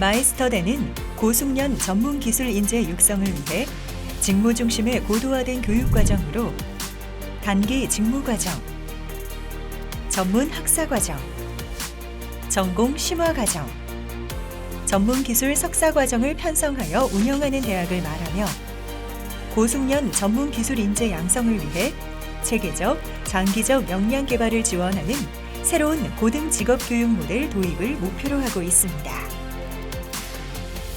마이스터대는 고숙련 전문 기술 인재 육성을 위해 직무 중심의 고도화된 교육 과정으로 단기 직무 과정, 전문 학사 과정, 전공 심화 과정, 전문 기술 석사 과정을 편성하여 운영하는 대학을 말하며 고숙련 전문 기술 인재 양성을 위해 체계적, 장기적 역량 개발을 지원하는 새로운 고등 직업 교육 모델 도입을 목표로 하고 있습니다.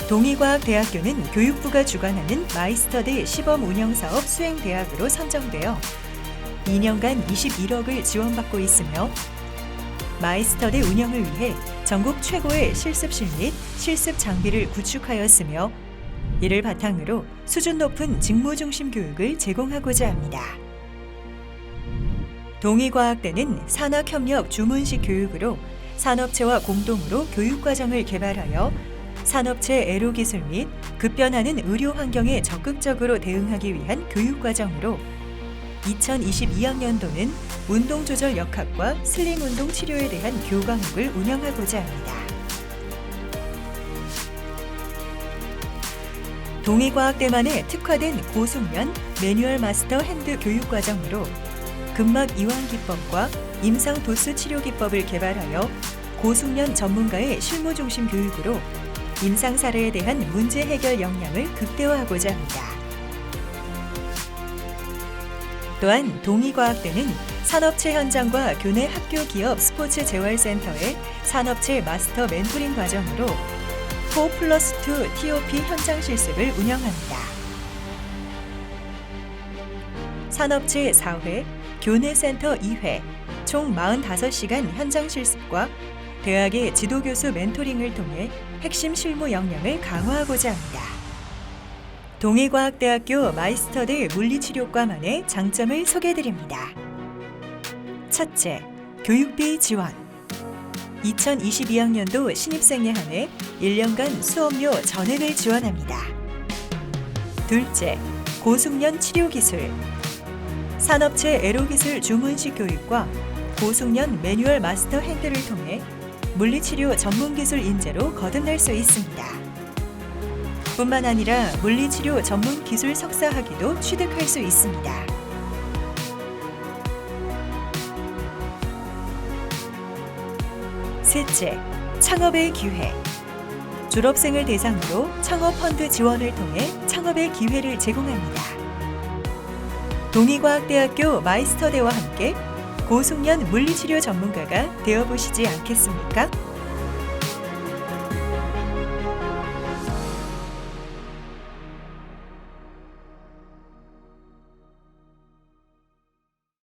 동의과학대학교는 교육부가 주관하는 마이스터드 시범 운영 사업 수행 대학으로 선정되어 2년간 21억을 지원받고 있으며 마이스터드 운영을 위해 전국 최고의 실습실 및 실습 장비를 구축하였으며 이를 바탕으로 수준 높은 직무 중심 교육을 제공하고자 합니다. 동의과학대는 산학협력 주문식 교육으로 산업체와 공동으로 교육과정을 개발하여 산업체 애로 기술 및 급변하는 의료 환경에 적극적으로 대응하기 위한 교육 과정으로 2022학년도는 운동 조절 역학과 슬림 운동 치료에 대한 교과목을 운영하고자 합니다. 동의과학대만의 특화된 고숙련 매뉴얼 마스터 핸드 교육 과정으로 근막 이완 기법과 임상 도수 치료 기법을 개발하여 고숙련 전문가의 실무 중심 교육으로 임상 사례에 대한 문제 해결 역량을 극대화하고자 합니다. 또한 동의과학대는 산업체 현장과 교내 학교 기업 스포츠 재활센터의 산업체 마스터 멘토링 과정으로 4 플러스 2 TOP 현장 실습을 운영합니다. 산업체 4회, 교내 센터 2회, 총 45시간 현장 실습과 대학의 지도교수 멘토링을 통해 핵심 실무 역량을 강화하고자 합니다. 동의과학대학교 마이스터드 물리치료과만의 장점을 소개해드립니다. 첫째, 교육비 지원. 2022학년도 신입생에 한해 1년간 수업료 전액을 지원합니다. 둘째, 고숙련 치료기술. 산업체 에로기술 주문식 교육과 고숙련 매뉴얼 마스터 핸드를 통해 물리치료 전문기술 인재로 거듭날 수 있습니다. 뿐만 아니라 물리치료 전문 기술 석사 학위도 취득할 수 있습니다. 셋째, 창업의 기회. 졸업생을 대상으로 창업 펀드 지원을 통해 창업의 기회를 제공합니다. 동의과학대학교 마이스터대와 함께 고숙련 물리치료 전문가가 되어보시지 않겠습니까?